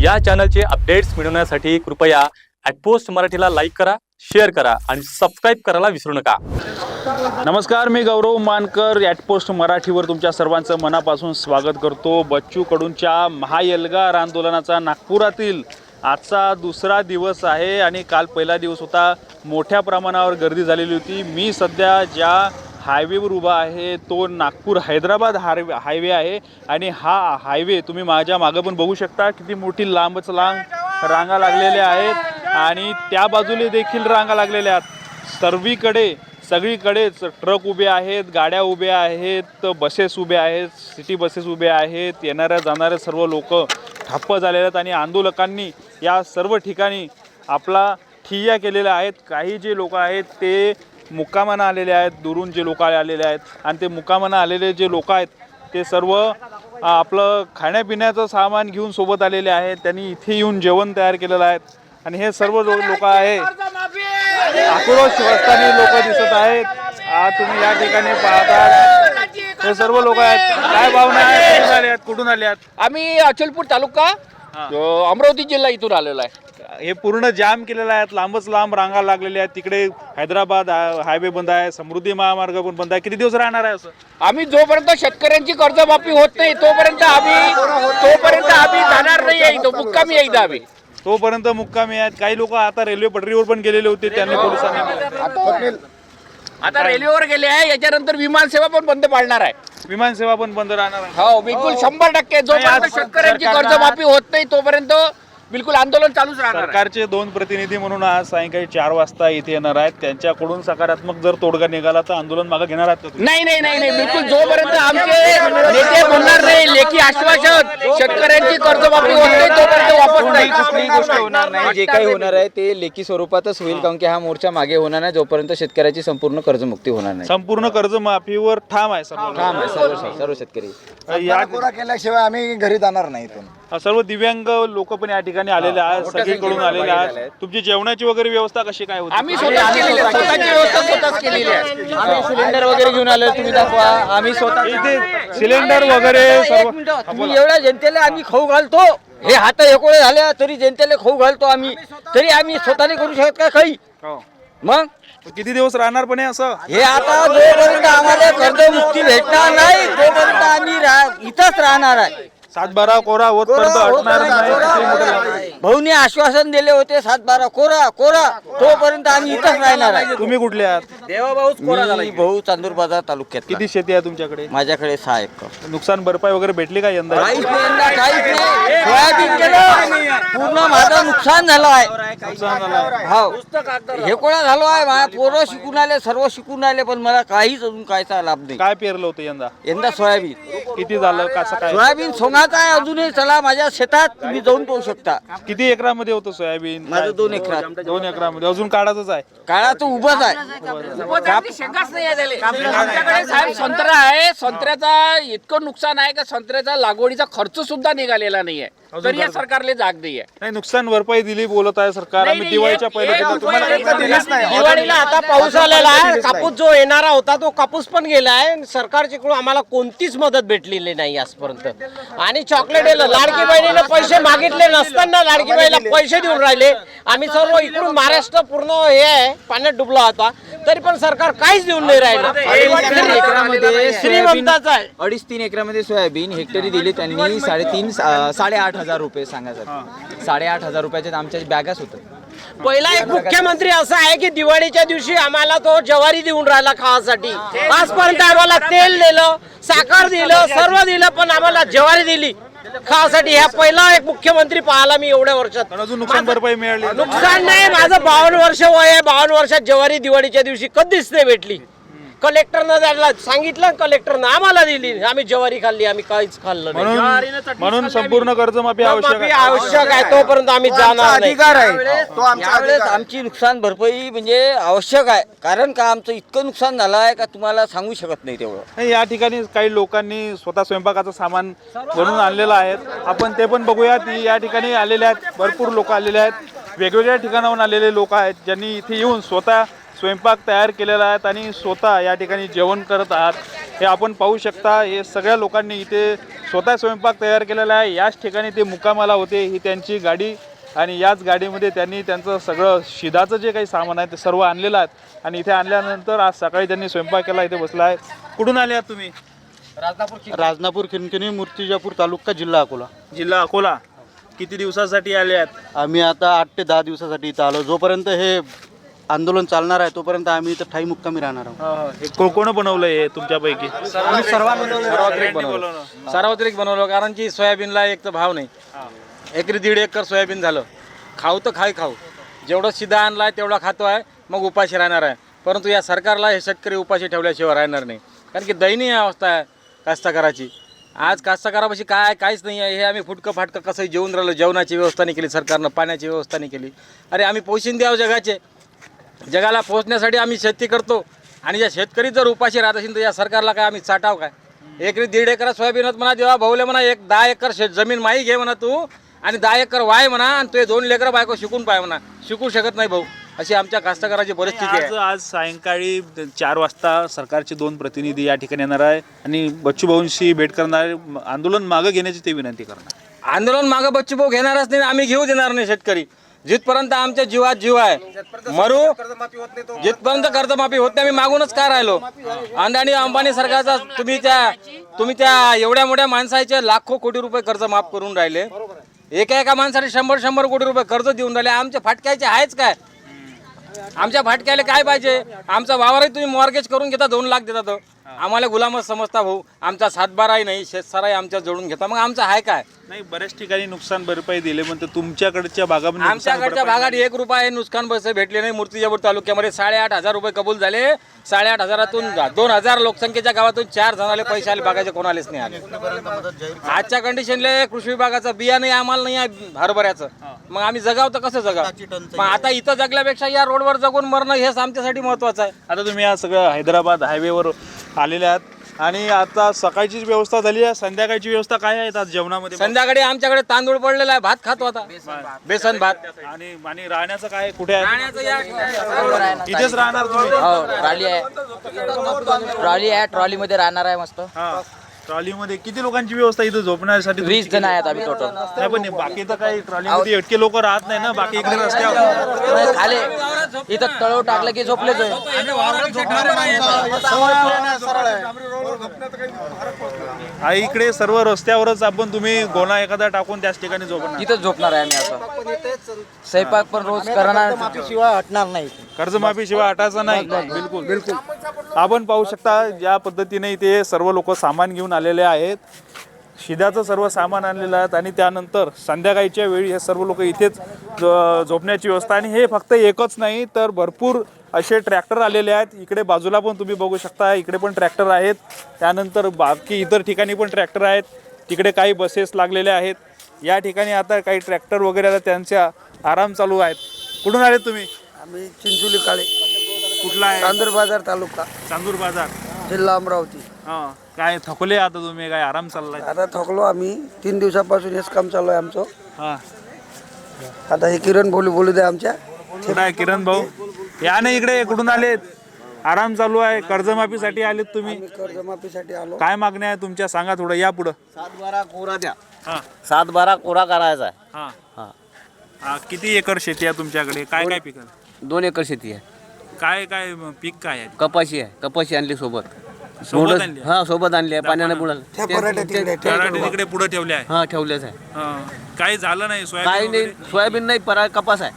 या चॅनलचे अपडेट्स मिळवण्यासाठी कृपया ॲटपोस्ट मराठीला लाईक करा शेअर करा आणि सबस्क्राईब करायला विसरू नका. नमस्कार मी गौरव मानकर. ॲटपोस्ट मराठीवर तुमच्या सर्वांचं मनापासून स्वागत करतो. बच्चू कडूंच्या आंदोलनाचा नागपुरातील आजचा दुसरा दिवस आहे आणि काल पहिला दिवस होता. मोठ्या प्रमाणावर गर्दी झालेली होती. मी सध्या ज्या हायवेवर उभा आहे तो नागपूर हैदराबाद हायवे हायवे आहे आणि हा हायवे तुम्ही माझ्या मागं पण बघू शकता किती मोठी लांबच लांब रांगा लागलेल्या आहेत आणि त्या बाजूला देखील रांगा लागलेल्या आहेत. सर्वीकडे सगळीकडेच ट्रक उभे आहेत गाड्या उभ्या आहेत बसेस उभे आहेत सिटी बसेस उभे आहेत येणाऱ्या जाणाऱ्या सर्व लोक ठप्प झालेले आहेत आणि आंदोलकांनी या सर्व ठिकाणी आपला ठिय्या केलेल्या आहेत. काही जे लोक आहेत ते मुक्कामानं आलेले आहेत दुरून जे लोक आलेले आहेत. आणि ते मुक्कामानं आलेले जे लोक आहेत ते सर्व आपलं खाण्यापिण्याचं सामान घेऊन सोबत आलेले आहेत. त्यांनी इथे येऊन जेवण तयार केलेलं आहे. आणि हे सर्व लोक आहे आक्रोश रस्त्याने लोक दिसत आहेत. आज तुम्ही या ठिकाणी पाहतात. हे सर्व लोक आहेत. काय भावना आहे? कुठून आले आहेत? कुठून आले आहेत? आम्ही अचलपूर तालुका अमरावती जिल्हा इथून आलेलो आहे. हे पूर्ण जाम केलेलं आहे. लांबच लांब रांगा लागलेल्या आहेत. तिकडे हैदराबाद हायवे बंद आहे. समृद्धी महामार्ग पण बंद आहे. किती दिवस राहणार आहे असं? आम्ही जोपर्यंत शेतकऱ्यांची कर्जमाफी होत नाही तोपर्यंत आम्ही तोपर्यंत आम्ही जाणार नाही आहे मुक्कामी आहे इथं आम्ही. तोपर्यंत मुक्कामी आहेत. काही लोक आता रेल्वे पटरीवर पण गेलेले होते. त्यांनी पोलिसांनी आता रेल्वेवर गेले आहे. याच्यानंतर विमान सेवा पण बंद पाडणार आहे. विमानसेवा पण बंद राहणार आहे. हो बिलकुल शंभर टक्के. जोपर्यंत शेतकऱ्यांची कर्जमाफी होत नाही तोपर्यंत बिलकुल आंदोलन चालूच राहणार आहे. सरकारचे दोन प्रतिनिधी म्हणून आज सायंकाळी चार वाजता इथे येणार आहेत त्यांच्याकडून सकारात्मक जर तोडगा निघाला तर आंदोलन मागे घेणार आहात का तुम्ही? नाही नाही नाही नाही बिलकुल जोपर्यंत आमचे नेते म्हणणार नाही लेखी आश्वासन. शेतकऱ्यांची कर्जमाफी होत नाही तोपर्यंत वापस नाही. कुठलीही गोष्ट होणार नाही. जे काही होणार आहे ते लेखी स्वरूपातच होईल कारण की हा मोर्चा मागे होणार नाही जोपर्यंत शेतकऱ्याची संपूर्ण कर्जमुक्ती होणार नाही. संपूर्ण कर्जमाफीवर ठाम आहे सर्व ठाम आहे सर्व सर्व शेतकरी. या केल्याशिवाय आम्ही घरी जाणार नाही इथून. सर्व दिव्यांग लोक पण या ठिकाणी आलेले आहेत सगळीकडून आलेले आहेत. तुमची जेवणाची वगैरे व्यवस्था कशी काय होती? आम्ही स्वतःच केलेली आहे. स्वतःची व्यवस्था स्वतःच केलेली आहे. आम्ही सिलेंडर वगैरे घेऊन आलो तुम्ही दाखवा. आम्ही स्वतः इथे सिलेंडर वगैरे सर्व तुम्ही एवढ्या जनतेला आम्ही खाऊ घालतो. हे हात एकोळे झाल्या तरी जनतेला खाऊ घालतो आम्ही. तरी आम्ही स्वतःने करू शकत का काही? हो. मग? किती दिवस राहणार पण हे असं? हे आता जोपर्यंत आम्हाला कर्जमुक्ती भेटणार नाही तोपर्यंत आम्ही रा- इथंच राहणार आहे. सातबारा कोरा होतपर्यंत हटणार नाही किती मोठं लावणार. भाऊने आश्वासन दिले होते सात बारा कोरा कोरा तोपर्यंत आम्ही इथंच राहणार आहे तुम्ही कुठले आहात मी भाऊ चांदूर बाजार तालुक्यात किती शेती आहे तुमच्याकडे माझ्याकडे सहा एकर नुकसान भरपाई वगैरे भेटली का यंदा काहीच नाही यंदा, काहीच नाही सोयाबीन केलं पूर्ण माझं नुकसान झालं आहे हो हे कोणा झालो आहे माझ्या पोरं शिकून आले सर्व शिकून आले पण मला काहीच अजून कायचा लाभ नाही काय पेरलं होतं यंदा यंदा सोयाबीन किती झालं कसं काय सोयाबीन आहे अजूनही चला माझ्या शेतात? तुम्ही जाऊन पाहू शकता. किती एकरामध्ये होतं सोयाबीन? माझं दोन एकरात. दोन एकरामध्ये. अजून काढायचंच आहे. काळाचं उभंच आहे. शेंगाच नाही आहे त्याले. आमच्याकडे साहेब संत्रा आहे. संत्र्याचा इतकं नुकसान आहे का संत्र्याचा लागवडीचा खर्च सुद्धा निघालेला नाहीये. तरी या सरकारले जाग नाहीये. नाही नुकसान भरपाई दिली बोलत आहे सरकार. आम्ही दिवाळीच्या पहिले. तुम्हाला दिवाळीला आता पाऊस आलेला आहे. कापूस जो येणारा होता तो कापूस पण गेला आहे सरकारच्याकडून आम्हाला कोणतीच मदत भेटलेली नाही आजपर्यंत. आणि चॉकलेट लाडकी बहिणीने पैसे मागितले नसताना लाडकी बहिणीला पैसे देऊन राहिले. आम्ही सर्व इकडून महाराष्ट्र पूर्ण हे आहे पाण्यात डुबला होता. तरी पण सरकार काहीच देऊन नाही राहिलं. श्रीमंताचा आहे. अडीच तीन एकरामध्ये सोयाबीन हेक्टरी दिली त्यांनी. साडेतीन साडेआठ हजार रुपये सांगायचं. साडेआठ हजार रुपयाचे आमच्या बॅगाच होतं. पहिला एक मुख्यमंत्री असा आहे की दिवाळीच्या दिवशी आम्हाला तो ज्वारी देऊन राहिला खावासाठी. आजपर्यंत आम्हाला तेल दिलं साखर दिलं सर्व दिलं पण आम्हाला ज्वारी दिली खावासाठी. ह्या पहिला एक मुख्यमंत्री पाहिला मी एवढ्या वर्षात. अजून नुकसान भरपाई मिळाली नुकसान नाही माझं बावन्न वर्ष वय आहे बावन्न वर्षात ज्वारी दिवाळीच्या दिवशी कधीच नाही भेटली. कलेक्टरनं त्याला सांगितलं कलेक्टरनं आम्हाला दिली. आम्ही ज्वारी खाल्ली आम्ही काहीच खाल्लं नाही. म्हणून म्हणून संपूर्ण कर्जमाफी आवश्यक माफी आहे. आवश्यक आहे तोपर्यंत आम्ही जाणार नाही. अधिकार आहे. तो आमचा यावेळेस अधिकार आहे. आमची नुकसान भरपाई म्हणजे आवश्यक आहे. कारण का आमचं इतकं नुकसान झालं आहे का तुम्हाला सांगू शकत नाही तेवढं. नाही या ठिकाणी काही लोकांनी स्वतः स्वयंपाकाचं सामान बनवून आणलेलं आहे. आपण ते पण बघूयात. या ठिकाणी आलेले आहेत. भरपूर लोक आलेले आहेत. वेगवेगळ्या ठिकाणाहून आलेले लोक आहेत ज्यांनी इथे येऊन स्वतः स्वयंपाक तयार केलेला आहेत आणि स्वतः या ठिकाणी जेवण करत आहात. हे आपण पाहू शकता हे सगळ्या लोकांनी इथे स्वतः स्वयंपाक तयार केलेला आहे. याच ठिकाणी ते मुक्कामाला होते ही त्यांची गाडी आणि याच गाडीमध्ये त्यांनी त्यांचं सगळं शिदाचं जे काही सामान आहे ते सर्व आणलेलं आहे आणि इथे आणल्यानंतर आज सकाळी त्यांनी स्वयंपाक केला इथे बसला आहे. कुठून आले आहात तुम्ही? राजनापूर खिनखिनी मूर्तिजापूर तालुका जिल्हा अकोला. जिल्हा अकोला. किती दिवसासाठी आले आहेत? आम्ही आता आठ ते दहा दिवसासाठी इथं आलो. जोपर्यंत हे आंदोलन चालणार आहे तोपर्यंत आम्ही इथं ठाई मुक्कामी राहणार आहोत. हे को- कोण बनवलंय हे तुमच्यापैकी? सार्वत्रिक बनवलं. सार्वत्रिक बनवलं कारण की सोयाबीनला एक तर भाव नाही. एकरी दीड एकर सोयाबीन झालं. खाऊ तर खाय खाऊ. जेवढं शिदा आणला आहे तेवढा खातो आहे मग उपाशी राहणार आहे. परंतु या सरकारला हे शेतकरी उपाशी ठेवल्याशिवाय राहणार नाही. कारण की दयनीय अवस्था आहे कास्तकाराची. आज कास्तकारापाशी काय काहीच नाही आहे. हे आम्ही फुटकं फाटकं कसं जेवून राहिलो जेवणाची व्यवस्था नाही केली सरकारनं पाण्याची व्यवस्था नाही केली. अरे आम्ही पोषण द्यावं जगाचे. जगाला पोहोचण्यासाठी आम्ही शेती करतो. आणि या शेतकरी जर उपाशी राहत असेल तर या सरकारला काय आम्ही चाटाव काय? एकरी दीड एकर सोयाबीन होत म्हणा देवा भाऊले म्हणा एक दहा एकर शेत जमीन माही घे म्हणा तू आणि दहा एकर वाय म्हणा आणि तुझे दोन लेकर बायको शिकून पाय म्हणा. शिकू शकत नाही भाऊ. अशी आमच्या कास्तकाराची परिस्थिती आज आहे आज सायंकाळी चार वाजता सरकारचे दोन प्रतिनिधी या ठिकाणी येणार आहे आणि बच्चू भाऊंशी भेट करणार आहे. आंदोलन मागे घेण्याची ते विनंती करणार. आंदोलन मागं बच्चू भाऊ घेणारच नाही आम्ही घेऊ देणार नाही शेतकरी. जिथपर्यंत आमच्या जीवात जीव आहे मरू जिथपर्यंत कर्जमाफी होत नाही आम्ही मागूनच काय राहिलो? अंदानी अंबानी सरकारचा तुम्ही त्या तुम्ही त्या एवढ्या मोठ्या माणसाचे लाखो कोटी रुपये कर्ज माफ करून राहिले. एका एका माणसाने शंभर शंभर कोटी रुपये कर्ज देऊन राहिले. आमच्या फाटक्याचे आहेच काय? आमच्या फाटक्याला काय पाहिजे? आमचा वावरही तुम्ही मॉर्गेज करून घेता दोन लाख देता तो. आम्हाला गुलामच समजता भाऊ. आमचा सातबाराही नाही शेतसाराही आमच्या जोडून घेता. मग आमचं आहे काय? नाही बऱ्याच ठिकाणी नुकसान भरपाई दिले म्हणते तुमच्याकडच्या भागामध्ये नुकसान आमच्याकडच्या भरपाई भागात एक रुपये नुकसान पैसे भेटले नाही. मूर्तिजापूर तालुक्यामध्ये साडेआठ हजार रुपये कबूल झाले. साडेआठ हजारातून दोन हजार लोकसंख्येच्या गावातून चार जणाले पैसे आले बागाचे कोणालेच नाही आले. आजच्या कंडिशनले कृषी विभागाचं बिया नाही आम्हाला नाही आहे हरभऱ्याचं. मग आम्ही जगाव तर कसं जगाव? मग आता इथं जगल्यापेक्षा या रोडवर जगून मरणं हेच आमच्यासाठी महत्वाचं आहे. आता तुम्ही या सगळं हैदराबाद हायवेवर आलेले आहात. आणि आता सकाळचीच व्यवस्था झाली आहे. संध्याकाळची व्यवस्था काय आहे आज जेवणामध्ये? संध्याकाळी आमच्याकडे तांदूळ पडलेला आहे. भात खातो आता. बेसन भात. आणि आणि राहण्याचं काय कुठे आहे? इथेच राहणार तुम्ही? हो ट्रॉली आहे. ट्रॉली आहे. ट्रॉलीमध्ये राहणार आहे मस्त. हा. ट्रॉलीमध्ये किती लोकांची व्यवस्था इथं झोपण्यासाठी वीस जण आहेत आम्ही टोटल नाही पण बाकी तर काही ट्रॉलीमध्ये इतके लोक राहत नाही ना बाकी इकडे रस्त्यावर खाले. इथं तळव टाकलं की झोपलेच आहे. हा इकडे सर्व रस्त्यावरच आपण तुम्ही गोणा एखादा टाकून त्याच ठिकाणी झोपणार. इथंच झोपणार आहे आम्ही असं. स्वयंपाक पण रोज करणार. शिवाय हटणार नाही. कर्जमाफी शिवाय हटायचा नाही. बिलकुल. बिलकुल. आपण पाहू शकता ज्या पद्धतीने इथे सर्व लोक सामान घेऊन आलेले आहेत. शिद्याचं सर्व सामान आणलेलं आहे आणि त्यानंतर संध्याकाळच्या वेळी हे सर्व लोक इथेच झोपण्याची व्यवस्था आणि हे फक्त एकच नाही तर भरपूर असे ट्रॅक्टर आलेले आहेत. इकडे बाजूला पण तुम्ही बघू शकता इकडे पण ट्रॅक्टर आहेत. त्यानंतर बाकी इतर ठिकाणी पण ट्रॅक्टर आहेत. तिकडे काही बसेस लागलेल्या आहेत. या ठिकाणी आता काही ट्रॅक्टर वगैरे आता त्यांच्या आराम चालू आहेत. कुठून आले तुम्ही? आम्ही चिंचोली काळे. कुठला आहे? चांदूर बाजार तालुका. चांदूर बाजार. जिल्हा अमरावती. हा. काय थकले आता तुम्ही? काय आराम चाललाय? आता थकलो आम्ही. तीन दिवसापासून हेच काम चालू आहे आमचं. हा. आता हे किरण बोलू बोलू द्या आमच्या. कुठं आहे किरण भाऊ? या ना इकडे कुठून आलेत? आराम चालू आहे. कर्जमाफीसाठी आलेत तुम्ही. आम्ही कर्जमाफीसाठी आलो. काय मागण्या आहे तुमच्या? सांगा थोडं. या पुढं. सात बारा कोरा द्या. हा. सात बारा कोरा करायचा आहे. हा. हा. किती एकर शेती आहे तुमच्याकडे? काय काय पिकं? दोन एकर शेती आहे. काय काय पीक काय आहे? कपाशी आहे कपाशी आणली सोबत. सोबत आणली आहे? हा सोबत आणली आहे पाण्याने बुडाल. पराठ्या तिकडे पुढे ठेवले आहे? हा ठेवलेच आहे. हा. काही झालं नाही काही सोयाबीन नाही वगैरे? सोयाबीन नाही परा कपास आहे.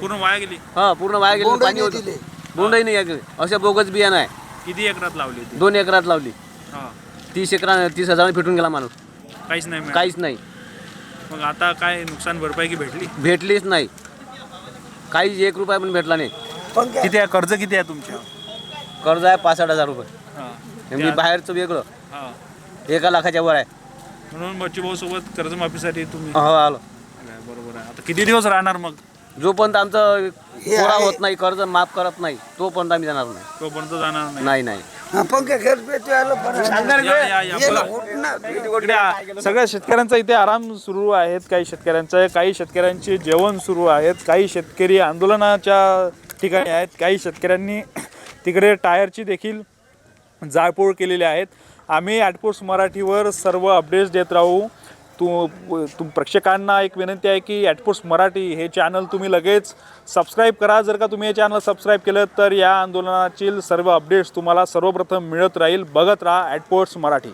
पूर्ण वाया गेली? हा पूर्ण वाया गेली पाणी होतं बोंडही नाही आहे अशा बोगस बियाणं आहे. किती एकरात लावली होती? दोन एकरात लावली. हा. तीस एकरा तीस हजार फिटून गेला माणूस. काहीच नाही मिळालं. काहीच नाही. मग आता काय नुकसान भरपाई की भेटली? भेटलीच नाही. काहीच एक रुपया पण भेटला नाही. किती आहे? कर्ज किती आहे तुमच्या? कर्ज आहे पासष्ट हजार रुपये. हा. मी बाहेरचं वेगळं. हा. एका लाखाच्या वर आहे. म्हणून बच्चू भाऊ सोबत कर्जमाफीसाठी तुम्ही. हो आलो. बरोबर आहे. आता किती दिवस राहणार मग? जोपर्यंत आमचं पुरा होत नाही कर्ज माफ करत नाही तोपर्यंत आम्ही जाणार नाही. तोपर्यंत जाणार नाही. नाही नाही. हा, पंखे खेळ पेटू आलो पण या, या, या, बोला. इकडे आ- सगळ्या शेतकऱ्यांचा इथे आराम सुरू आहेत. काही शेतकऱ्यांचा काही शेतकऱ्यांचे जेवण सुरू आहेत. काही शेतकरी आंदोलनाच्या ठिकाणी आहेत. काही शेतकऱ्यांनी तिकडे टायरची देखील जाळपोळ केलेली आहेत. आम्ही ॲटपोस्ट मराठीवर सर्व अपडेट्स देत राहू. तू तुम प्रेक्षकांना एक विनंती आहे की ॲटपोस्ट मराठी हे चॅनल तुम्ही लगेच सबस्क्राईब करा. जर का तुम्ही हे चॅनल सबस्क्राईब केलं तर या आंदोलनातील सर्व अपडेट्स तुम्हाला सर्वप्रथम मिळत राहील. बघत राहा ॲटपोस्ट मराठी.